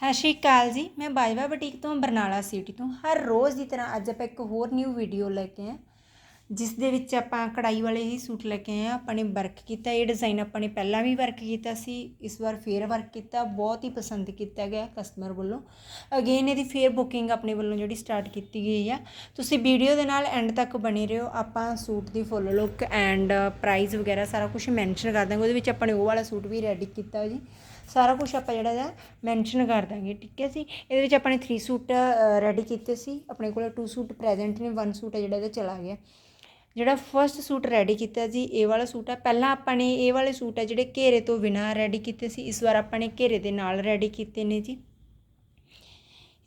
ਸਤਿ ਸ਼੍ਰੀ ਅਕਾਲ ਜੀ। ਮੈਂ ਬਾਜਵਾ ਬੁਟੀਕ ਤੋਂ ਬਰਨਾਲਾ ਸਿਟੀ ਤੋਂ। ਹਰ ਰੋਜ਼ ਦੀ ਤਰ੍ਹਾਂ ਅੱਜ ਆਪਾਂ ਇੱਕ ਹੋਰ ਨਿਊ ਵੀਡੀਓ ਲੈ ਕੇ ਆਏ ਜਿਸ ਦੇ ਵਿੱਚ ਆਪਾਂ ਕਢਾਈ ਵਾਲੇ ਹੀ ਸੂਟ ਲੈ ਕੇ ਆਏ ਹਾਂ। ਆਪਾਂ ਨੇ ਵਰਕ ਕੀਤਾ, ਇਹ ਡਿਜ਼ਾਈਨ ਆਪਾਂ ਨੇ ਪਹਿਲਾਂ ਵੀ ਵਰਕ ਕੀਤਾ ਸੀ, ਇਸ ਵਾਰ ਫੇਰ ਵਰਕ ਕੀਤਾ, ਬਹੁਤ ਹੀ ਪਸੰਦ ਕੀਤਾ ਗਿਆ ਕਸਟਮਰ ਵੱਲੋਂ। ਅਗੇਨ ਇਹਦੀ ਫੇਰ ਬੁਕਿੰਗ ਆਪਣੇ ਵੱਲੋਂ ਜਿਹੜੀ ਸਟਾਰਟ ਕੀਤੀ ਗਈ ਆ। ਤੁਸੀਂ ਵੀਡੀਓ ਦੇ ਨਾਲ ਐਂਡ ਤੱਕ ਬਣੇ ਰਹੋ। ਆਪਾਂ ਸੂਟ ਦੀ ਫੁੱਲ ਲੁੱਕ ਐਂਡ ਪ੍ਰਾਈਸ ਵਗੈਰਾ ਸਾਰਾ ਕੁਝ ਮੈਂਸ਼ਨ ਕਰ ਦਾਂਗੇ। ਉਹਦੇ ਵਿੱਚ ਆਪਾਂ ਨੇ ਉਹ ਵਾਲਾ ਸੂਟ ਵੀ ਰੈਡੀ ਕੀਤਾ ਜੀ। ਸਾਰਾ ਕੁਝ ਆਪਾਂ ਜਿਹੜਾ ਆ ਮੈਂਸ਼ਨ ਕਰ ਦਾਂਗੇ, ਠੀਕ ਹੈ ਜੀ? ਇਹਦੇ ਵਿੱਚ ਆਪਾਂ ਨੇ 3 ਸੂਟ ਰੈਡੀ ਕੀਤੇ ਸੀ। ਆਪਣੇ ਕੋਲ 2 ਸੂਟ ਪ੍ਰੈਜ਼ੈਂਟ ਨੇ 1 ਸੂਟ ਜਿਹੜਾ ਇਹਦਾ ਚਲਾ ਗਿਆ। ਜਿਹੜਾ ਫਰਸਟ ਸੂਟ ਰੈਡੀ ਕੀਤਾ ਜੀ, ਇਹ ਵਾਲਾ ਸੂਟ ਹੈ ਪਹਿਲਾਂ ਆਪਾਂ ਨੇ ਇਹ ਵਾਲੇ ਸੂਟ ਹੈ ਜਿਹੜੇ ਘੇਰੇ ਤੋਂ ਬਿਨਾ ਰੈਡੀ ਕੀਤੇ ਸੀ, ਇਸ ਵਾਰ ਆਪਾਂ ਨੇ ਘੇਰੇ ਦੇ ਨਾਲ ਰੈਡੀ ਕੀਤੇ ਨੇ ਜੀ।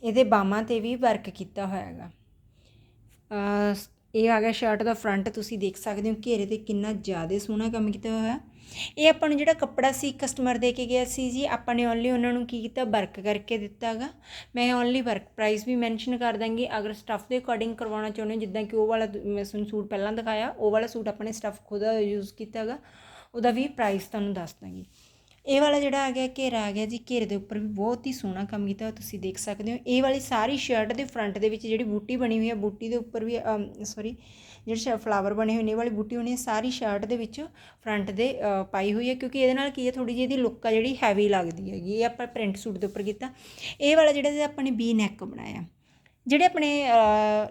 ਇਹਦੇ ਬਾਹਾਂ ਤੇ ਵੀ ਵਰਕ ਕੀਤਾ ਹੋਇਆ ਹੈਗਾ। ਇਹ ਆ ਗਿਆ ਸ਼ਰਟ ਦਾ ਫਰੰਟ ਤੁਸੀਂ ਦੇਖ ਸਕਦੇ ਹੋ ਘੇਰੇ ਤੇ ਕਿੰਨਾ ਜ਼ਿਆਦਾ ਸੋਹਣਾ ਕੰਮ ਕੀਤਾ ਹੋਇਆ। ਇਹ ਆਪਾਂ ਨੂੰ ਜਿਹੜਾ ਕੱਪੜਾ ਸੀ ਕਸਟਮਰ ਦੇ ਕੇ ਗਿਆ ਸੀ ਜੀ, ਆਪਾਂ ਨੇ ਓਨਲੀ ਉਹਨਾਂ ਨੂੰ ਕੀ ਕੀਤਾ ਵਰਕ ਕਰਕੇ ਦਿੱਤਾਗਾ। ਮੈਂ ਓਨਲੀ ਵਰਕ ਪ੍ਰਾਈਸ ਵੀ ਮੈਂਸ਼ਨ ਕਰ ਦਾਂਗੀ। ਅਗਰ ਸਟੱਫ ਦੇ ਅਕੋਰਡਿੰਗ ਕਰਵਾਉਣਾ ਚਾਹੁੰਦੇ ਹੋ, ਜਿੱਦਾਂ ਕਿ ਉਹ ਵਾਲਾ ਮੈਂ ਤੁਹਾਨੂੰ ਸੂਟ ਪਹਿਲਾਂ ਦਿਖਾਇਆ, ਉਹ ਵਾਲਾ ਸੂਟ ਆਪਾਂ ਨੇ ਸਟੱਫ ਖੁਦ ਯੂਜ਼ ਕੀਤਾਗਾ। ਉਹਦਾ ਵੀ ਪ੍ਰਾਈਸ ਤੁਹਾਨੂੰ ਦੱਸ ਦਾਂਗੀ। ਇਹ ਵਾਲਾ ਜਿਹੜਾ ਆ ਗਿਆ, ਘੇਰਾ ਆ ਗਿਆ ਜੀ, ਘੇਰੇ ਦੇ ਉੱਪਰ ਵੀ ਬਹੁਤ ਹੀ ਸੋਹਣਾ ਕੰਮ ਕੀਤਾ ਹੋਇਆ ਤੁਸੀਂ ਦੇਖ ਸਕਦੇ ਹੋ। ਇਹ ਵਾਲੀ ਸਾਰੀ ਸ਼ਰਟ ਦੇ ਫਰੰਟ ਦੇ ਵਿੱਚ ਜਿਹੜੀ ਬੂਟੀ ਬਣੀ ਹੋਈ ਹੈ ਬੂਟੀ ਦੇ ਉੱਪਰ ਵੀ ਸੌਰੀ ਜਿਹੜੇ ਫਲਾਵਰ ਬਣੇ ਹੋਏ ਨੇ, ਇਹ ਵਾਲੀ ਬੂਟੀ ਉਹਨੇ ਸਾਰੀ ਸ਼ਰਟ ਦੇ ਵਿੱਚ ਫਰੰਟ ਦੇ ਪਾਈ ਹੋਈ ਹੈ ਕਿਉਂਕਿ ਇਹਦੇ ਨਾਲ ਕੀ ਹੈ ਥੋੜੀ ਜਿਹੀ ਇਹਦੀ ਲੁੱਕ ਆ ਜਿਹੜੀ ਹੈਵੀ ਲੱਗਦੀ ਹੈਗੀ, ਇਹ ਆਪਾਂ ਪ੍ਰਿੰਟ ਸੂਟ ਦੇ ਉੱਪਰ ਕੀਤਾ। ਇਹ ਵਾਲਾ ਜਿਹੜਾ ਆਪਾਂ ਨੇ ਬੀ ਨੈਕ ਬਣਾਇਆ। ਜਿਹੜੇ ਆਪਣੇ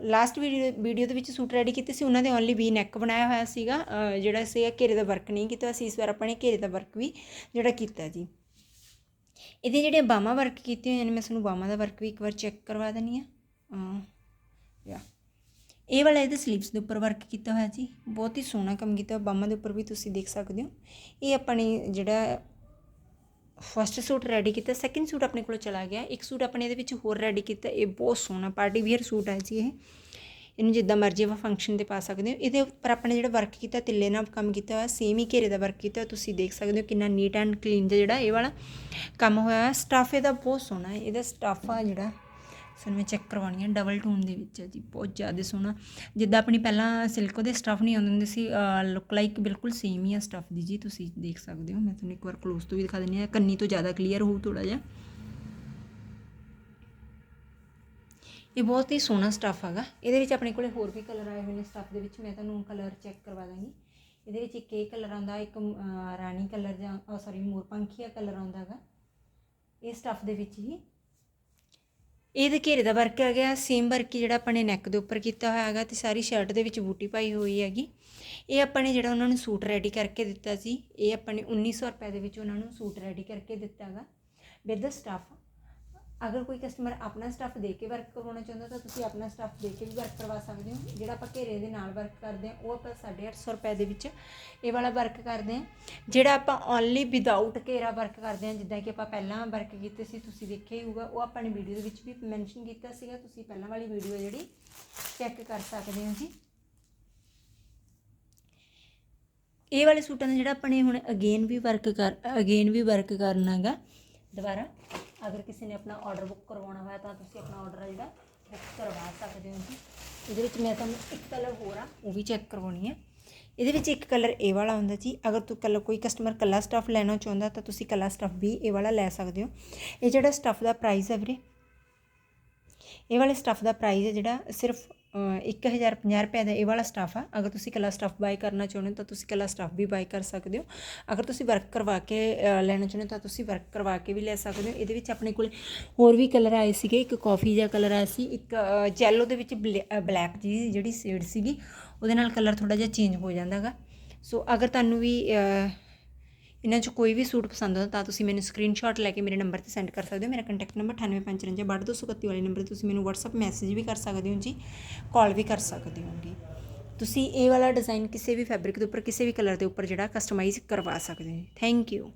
ਲਾਸਟ ਵੀਡੀਓ ਵੀਡੀਓ ਦੇ ਵਿੱਚ ਸੂਟ ਰੈਡੀ ਕੀਤੇ ਸੀ, ਉਹਨਾਂ ਦੇ ਓਨਲੀ ਵੀ ਨੈਕ ਬਣਾਇਆ ਹੋਇਆ ਸੀਗਾ ਜਿਹੜਾ ਸੀਗਾ ਘੇਰੇ ਦਾ ਵਰਕ ਨਹੀਂ ਕੀਤਾ ਸੀ, ਇਸ ਵਾਰ ਆਪਾਂ ਨੇ ਘੇਰੇ ਦਾ ਵਰਕ ਵੀ ਜਿਹੜਾ ਕੀਤਾ ਜੀ। ਇਹਦੇ ਜਿਹੜੇ ਬਾਹਾਂ ਵਰਕ ਕੀਤੇ ਹੋਏ ਨੇ, ਮੈਂ ਤੁਹਾਨੂੰ ਬਾਹਾਂ ਦਾ ਵਰਕ ਵੀ ਇੱਕ ਵਾਰ ਚੈੱਕ ਕਰਵਾ ਦਿੰਨੀ ਆ ਯਾ ਇਹ ਵਾਲਾ ਇਹਦੇ ਸਲੀਵਸ ਦੇ ਉੱਪਰ ਵਰਕ ਕੀਤਾ ਹੋਇਆ ਜੀ। ਬਹੁਤ ਹੀ ਸੋਹਣਾ ਕੰਮ ਕੀਤਾ, ਬਾਹਾਂ ਦੇ ਉੱਪਰ ਵੀ ਤੁਸੀਂ ਦੇਖ ਸਕਦੇ ਹੋ। ਇਹ ਆਪਾਂ ਜਿਹੜਾ ਫਸਟ ਸੂਟ ਰੈਡੀ ਕੀਤਾ ਸੈਕਿੰਡ ਸੂਟ ਆਪਣੇ ਕੋਲ ਚਲਾ ਗਿਆ। ਇੱਕ ਸੂਟ ਆਪਣੇ ਇਹਦੇ ਵਿੱਚ ਹੋਰ ਰੈਡੀ ਕੀਤਾ, ਇਹ ਬਹੁਤ ਸੋਹਣਾ ਪਾਰਟੀ ਵੀਅਰ ਸੂਟ ਹੈ ਜੀ ਇਹ। ਇਹਨੂੰ ਜਿੱਦਾਂ ਮਰਜ਼ੀ ਆਪਾਂ ਫੰਕਸ਼ਨ ਤੇ ਪਾ ਸਕਦੇ ਹੋ। ਇਹਦੇ ਉੱਪਰ ਆਪਣੇ ਜਿਹੜਾ ਵਰਕ ਕੀਤਾ, ਤਿੱਲੇ ਨਾਲ ਕੰਮ ਕੀਤਾ ਹੋਇਆ ਸੇਮ ਹੀ ਘੇਰੇ ਦਾ ਵਰਕ ਕੀਤਾ ਤੁਸੀਂ ਦੇਖ ਸਕਦੇ ਹੋ ਕਿੰਨਾ ਨੀਟ ਐਂਡ ਕਲੀਨ ਜਿਹੜਾ ਇਹ ਵਾਲਾ ਕੰਮ ਹੋਇਆ ਹੈ ਸਟਾਫ ਇਹਦਾ ਬਹੁਤ ਸੋਹਣਾ ਹੈ। ਇਹਦਾ ਸਟਾਫਾ ਜਿਹੜਾ ਸਾਨੂੰ ਮੈਂ ਚੈੱਕ ਕਰਵਾਉਣੀ ਹੈ ਡਬਲ ਟੋਨ ਦੇ ਵਿੱਚ ਹੈ ਜੀ, ਬਹੁਤ ਜ਼ਿਆਦਾ ਸੋਹਣਾ। ਜਿੱਦਾਂ ਆਪਣੀ ਪਹਿਲਾਂ ਸਿਲਕ ਦੇ ਸਟਫ ਨਹੀਂ ਆਉਂਦੇ ਹੁੰਦੇ ਸੀ ਲੁੱਕ ਲਾਈਕ ਬਿਲਕੁਲ ਸੇਮ ਹੀ ਆ ਸਟਫ ਦੀ ਜੀ, ਤੁਸੀਂ ਦੇਖ ਸਕਦੇ ਹੋ। ਮੈਂ ਤੁਹਾਨੂੰ ਇੱਕ ਵਾਰ ਕਲੋਜ਼ ਤੋਂ ਵੀ ਦਿਖਾ ਦਿੰਦੀ ਹਾਂ ਕੰਨੀ ਤੋਂ ਜ਼ਿਆਦਾ ਕਲੀਅਰ ਹੋਊ ਥੋੜਾ ਜਿਹਾ। ਇਹ ਬਹੁਤ ਹੀ ਸੋਹਣਾ ਸਟਫ ਹੈਗਾ। ਇਹਦੇ ਵਿੱਚ ਆਪਣੇ ਕੋਲੇ ਹੋਰ ਵੀ ਕਲਰ ਆਏ ਹੋਏ ਨੇ ਸਟਫ ਦੇ ਵਿੱਚ, ਮੈਂ ਤੁਹਾਨੂੰ ਕਲਰ ਚੈੱਕ ਕਰਵਾ ਦਾਂਗੀ। ਇਹਦੇ ਵਿੱਚ ਇੱਕ ਇਹ ਕਲਰ ਆਉਂਦਾ, ਇੱਕ ਰਾਣੀ ਕਲਰ ਜਾਂ ਸੌਰੀ ਮੋਰਪੰਖੀਆ ਕਲਰ ਆਉਂਦਾ ਹੈਗਾ। ਇਹ ਸਟਫ ਦੇ ਵਿੱਚ ਹੀ ਇਹਦੇ ਘੇਰੇ ਦਾ ਵਰਕ ਆ ਗਿਆ ਸੇਮ ਵਰਕ ਜਿਹੜਾ ਆਪਾਂ ਨੇ ਨੈਕ ਦੇ ਉੱਪਰ ਕੀਤਾ ਹੋਇਆ ਹੈਗਾ ਤੇ ਸਾਰੀ ਸ਼ਰਟ ਦੇ ਵਿੱਚ ਬੂਟੀ ਪਾਈ ਹੋਈ ਹੈਗੀ। ਇਹ ਆਪਾਂ ਨੇ ਜਿਹੜਾ ਉਹਨਾਂ ਨੂੰ ਸੂਟ ਰੈਡੀ ਕਰਕੇ ਦਿੱਤਾ ਸੀ, ਇਹ ਆਪਾਂ ਨੇ 1900 ਰੁਪਏ ਦੇ ਵਿੱਚ ਉਹਨਾਂ ਨੂੰ ਸੂਟ ਰੈਡੀ ਕਰਕੇ ਦਿੱਤਾ ਹੈਗਾ। ਵਿਦ ਸਟਾਫ ਅਗਰ ਕੋਈ ਕਸਟਮਰ ਆਪਣਾ ਸਟਾਫ ਦੇ ਕੇ ਵਰਕ ਕਰਵਾਉਣਾ ਚਾਹੁੰਦਾ ਤਾਂ ਤੁਸੀਂ ਆਪਣਾ ਸਟਾਫ ਦੇ ਕੇ ਵੀ ਵਰਕ ਕਰਵਾ ਸਕਦੇ ਹੋ। ਜਿਹੜਾ ਆਪਾਂ ਘੇਰੇ ਦੇ ਨਾਲ ਵਰਕ ਕਰਦੇ ਹਾਂ, ਉਹ ਆਪਾਂ 850 ਰੁਪਏ ਦੇ ਵਿੱਚ ਇਹ ਵਾਲਾ ਵਰਕ ਕਰਦੇ ਹਾਂ। ਜਿਹੜਾ ਆਪਾਂ ਓਨਲੀ ਵਿਦਆਊਟ ਘੇਰਾ ਵਰਕ ਕਰਦੇ ਹਾਂ, ਜਿੱਦਾਂ ਕਿ ਆਪਾਂ ਪਹਿਲਾਂ ਵਰਕ ਕੀਤੇ ਸੀ, ਤੁਸੀਂ ਦੇਖਿਆ ਹੀ ਹੋਊਗਾ, ਉਹ ਆਪਾਂ ਨੇ ਵੀਡੀਓ ਦੇ ਵਿੱਚ ਵੀ ਮੈਂਸ਼ਨ ਕੀਤਾ ਸੀਗਾ। ਤੁਸੀਂ ਪਹਿਲਾਂ ਵਾਲੀ ਵੀਡੀਓ ਜਿਹੜੀ ਚੈੱਕ ਕਰ ਸਕਦੇ ਹੋ ਜੀ। ਇਹ ਵਾਲੇ ਸੂਟਾਂ ਦਾ ਜਿਹੜਾ ਆਪਾਂ ਨੇ ਹੁਣ ਅਗੇਨ ਵੀ ਵਰਕ ਕਰ ਅਗੇਨ ਵੀ ਵਰਕ ਕਰਨਾਗਾ ਦੁਬਾਰਾ। ਅਗਰ ਕਿਸੇ ਨੇ ਆਪਣਾ ਆਰਡਰ ਬੁੱਕ ਕਰਵਾਉਣਾ ਹੋਇਆ ਤਾਂ ਤੁਸੀਂ ਆਪਣਾ ਆਰਡਰ ਜਿਹੜਾ ਬੁੱਕ ਕਰਵਾ ਸਕਦੇ ਹੋ ਜੀ। ਇਹਦੇ ਵਿੱਚ ਮੈਂ ਤੁਹਾਨੂੰ ਇੱਕ ਕਲਰ ਹੋਰ ਆ, ਉਹ ਵੀ ਚੈੱਕ ਕਰਵਾਉਣੀ ਹੈ ਇਹਦੇ ਵਿੱਚ ਇੱਕ ਕਲਰ ਇਹ ਵਾਲਾ ਹੁੰਦਾ ਜੀ। ਅਗਰ ਤੂੰ ਕੱਲ ਕੋਈ ਕਸਟਮਰ ਕੱਲਾ ਸਟਫ ਲੈਣਾ ਚਾਹੁੰਦਾ ਤਾਂ ਤੁਸੀਂ ਕੱਲਾ ਸਟਫ ਵੀ ਇਹ ਵਾਲਾ ਲੈ ਸਕਦੇ ਹੋ। ਇਹ ਜਿਹੜਾ ਸਟਫ ਦਾ ਪ੍ਰਾਈਸ ਹੈ ਵੀਰੇ, ਇਹ ਵਾਲੇ ਸਟਫ ਦਾ ਪ੍ਰਾਈਸ ਹੈ ਜਿਹੜਾ ਸਿਰਫ 1050 ਰੁਪਏ ਦਾ ਇਹ ਵਾਲਾ ਸਟਫ ਆ। ਅਗਰ ਤੁਸੀਂ ਕਲਾ ਸਟਫ ਬਾਈ ਕਰਨਾ ਚਾਹੁੰਦੇ ਹੋ, ਤਾਂ ਤੁਸੀਂ ਕਲਾ ਸਟਫ ਵੀ ਬਾਈ ਕਰ ਸਕਦੇ ਹੋ। ਅਗਰ ਤੁਸੀਂ ਵਰਕ ਕਰਵਾ ਕੇ ਲੈਣਾ ਚਾਹੁੰਦੇ ਹੋ, ਤਾਂ ਤੁਸੀਂ ਵਰਕ ਕਰਵਾ ਕੇ ਵੀ ਲੈ ਸਕਦੇ ਹੋ। ਇਹਦੇ ਵਿੱਚ ਆਪਣੇ ਕੋਲ ਹੋਰ ਵੀ ਕਲਰ ਆਏ ਸੀਗੇ। ਇੱਕ ਕਾਫੀ ਜਿਹਾ ਕਲਰ ਆਇਆ ਸੀ, ਇੱਕ ਜੈਲੋ ਦੇ ਵਿੱਚ ਬਲੈਕ ਜੀ ਜਿਹੜੀ ਸ਼ੇਡ ਸੀਗੀ, ਉਹਦੇ ਨਾਲ ਕਲਰ ਥੋੜਾ ਜਿਹਾ ਚੇਂਜ ਹੋ ਜਾਂਦਾਗਾ। ਸੋ ਅਗਰ ਤੁਹਾਨੂੰ ਵੀ ਇਹਨਾਂ 'ਚ ਕੋਈ ਵੀ ਸੂਟ ਪਸੰਦ ਆਉਂਦਾ ਤਾਂ ਤੁਸੀਂ ਮੈਨੂੰ ਸਕਰੀਨਸ਼ਾਟ ਲੈ ਕੇ ਮੇਰੇ ਨੰਬਰ ਤੇ ਸੈਂਡ ਕਰ ਸਕਦੇ ਹੋ। ਮੇਰਾ ਕੰਟੈਕਟ ਨੰਬਰ 9855 ਵਾਲੇ ਨੰਬਰ ਤੇ ਤੁਸੀਂ ਮੈਨੂੰ WhatsApp ਮੈਸੇਜ ਵੀ ਕਰ ਸਕਦੇ ਹੋ ਜੀ ਕਾਲ ਵੀ ਕਰ ਸਕਦੇ ਹੋ ਜੀ। ਤੁਸੀਂ ਇਹ ਵਾਲਾ ਡਿਜ਼ਾਈਨ ਕਿਸੇ ਵੀ ਫੈਬਰਿਕ ਦੇ ਉੱਪਰ, ਕਿਸੇ ਵੀ ਕਲਰ ਦੇ ਉੱਪਰ ਜਿਹੜਾ ਕਸਟਮਾਈਜ਼ ਕਰਵਾ ਸਕਦੇ ਹੋ ਥੈਂਕ ਯੂ